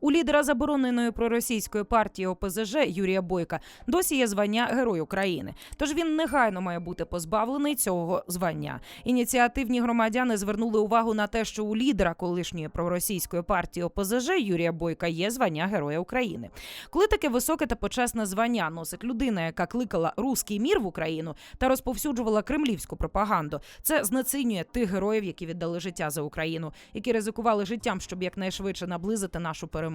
У лідера забороненої проросійської партії ОПЗЖ Юрія Бойка досі є звання Герой України. Тож він негайно має бути позбавлений цього звання. Ініціативні громадяни звернули увагу на те, що у лідера колишньої проросійської партії ОПЗЖ Юрія Бойка є звання Героя України. Коли таке високе та почесне звання носить людина, яка кликала руський мір в Україну та розповсюджувала кремлівську пропаганду, це знецінює тих героїв, які віддали життя за Україну, які ризикували життям, щоб якнайшвидше наблизити нашу перемогу.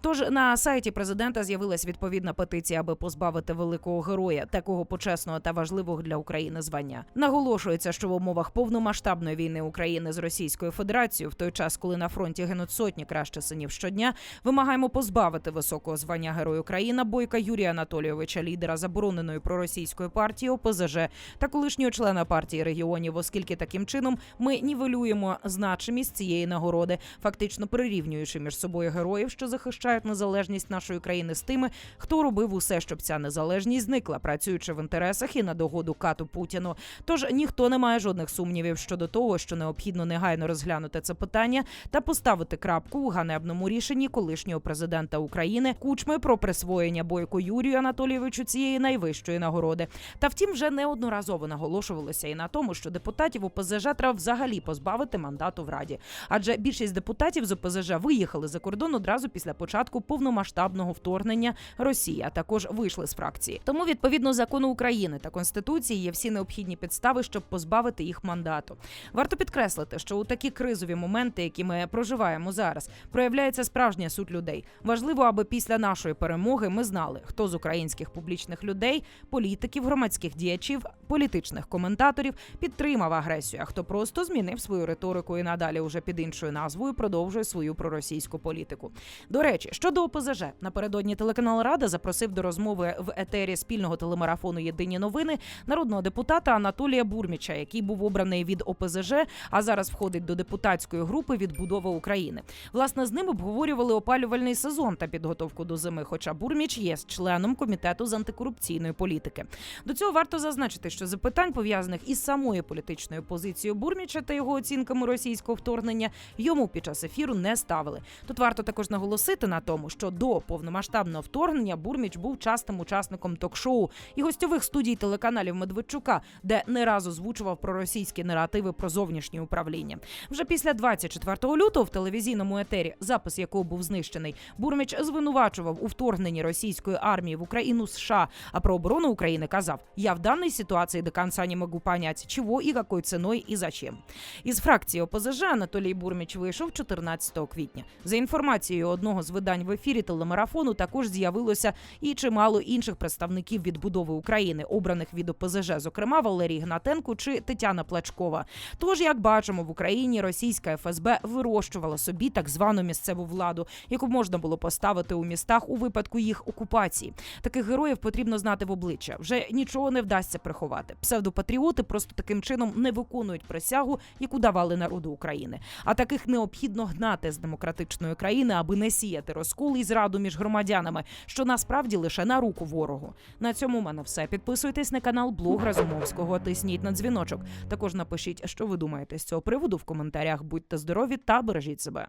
Тож на сайті президента з'явилась відповідна петиція, аби позбавити великого героя такого почесного та важливого для України звання. Наголошується, що в умовах повномасштабної війни України з Російською Федерацією, в той час, коли на фронті гинуть сотні краще синів щодня, вимагаємо позбавити високого звання Герой України Бойка Юрія Анатолійовича, лідера забороненої проросійської партії ОПЗЖ та колишнього члена партії регіонів, оскільки таким чином ми нівелюємо значимість цієї нагороди, фактично прирівнюючи між собою героїв, що захищають незалежність нашої країни, з тими, хто робив усе, щоб ця незалежність зникла, працюючи в інтересах і на догоду кату Путіну. Тож ніхто не має жодних сумнівів щодо того, що необхідно негайно розглянути це питання та поставити крапку у ганебному рішенні колишнього президента України Кучми про присвоєння бойку Юрію Анатолійовичу цієї найвищої нагороди. Та втім, вже неодноразово наголошувалося і на тому, що депутатів ОПЗЖ треба взагалі позбавити мандату в раді, адже більшість депутатів з ОПЗЖ виїхали за кордон одразу після початку повномасштабного вторгнення Росії, також вийшли з фракції. Тому відповідно закону України та конституції є всі необхідні підстави, щоб позбавити їх мандату. Варто підкреслити, що у такі кризові моменти, які ми проживаємо зараз, проявляється справжня суть людей. Важливо, аби після нашої перемоги ми знали, хто з українських публічних людей, політиків, громадських діячів, політичних коментаторів підтримав агресію, а хто просто змінив свою риторику і надалі уже під іншою назвою продовжує свою проросійську політику. До речі, щодо ОПЗЖ, напередодні телеканал Рада запросив до розмови в етері спільного телемарафону Єдині новини народного депутата Анатолія Бурміча, який був обраний від ОПЗЖ, а зараз входить до депутатської групи відбудова України. Власне, з ним обговорювали опалювальний сезон та підготовку до зими. Хоча Бурміч є членом комітету з антикорупційної політики. До цього варто зазначити, що запитань пов'язаних із самою політичною позицією Бурміча та його оцінками російського вторгнення йому під час ефіру не ставили. Тут варто також наголосити на тому, що до повномасштабного вторгнення Бурміч був частим учасником ток-шоу і гостьових студій телеканалів Медведчука, де не раз озвучував проросійські наративи про зовнішнє управління. Вже після 24 лютого в телевізійному етері, запис якого був знищений, Бурміч звинувачував у вторгненні російської армії в Україну США. А про оборону України казав: Я в даній ситуації до кінця не можу понять, чого і якою ціною і зачем. Із фракції ОПЗЖ Анатолій Бурміч вийшов 14 квітня. За інформацією одного з видань в ефірі телемарафону, також з'явилося і чимало інших представників відбудови України, обраних від ОПЗЖ, зокрема Валерій Гнатенко чи Тетяна Плачкова. Тож, як бачимо, в Україні російська ФСБ вирощувала собі так звану місцеву владу, яку можна було поставити у містах у випадку їх окупації. Таких героїв потрібно знати в обличчя. Вже нічого не вдасться приховати. Псевдопатріоти просто таким чином не виконують присягу, яку давали народу України. А таких необхідно гнати з демократичної країни, аби не сіяти розкол і зраду між громадянами, що насправді лише на руку ворогу. На цьому в мене все. Підписуйтесь на канал Блог Разумовського. Тисніть на дзвіночок. Також напишіть, що ви думаєте з цього приводу в коментарях. Будьте здорові та бережіть себе.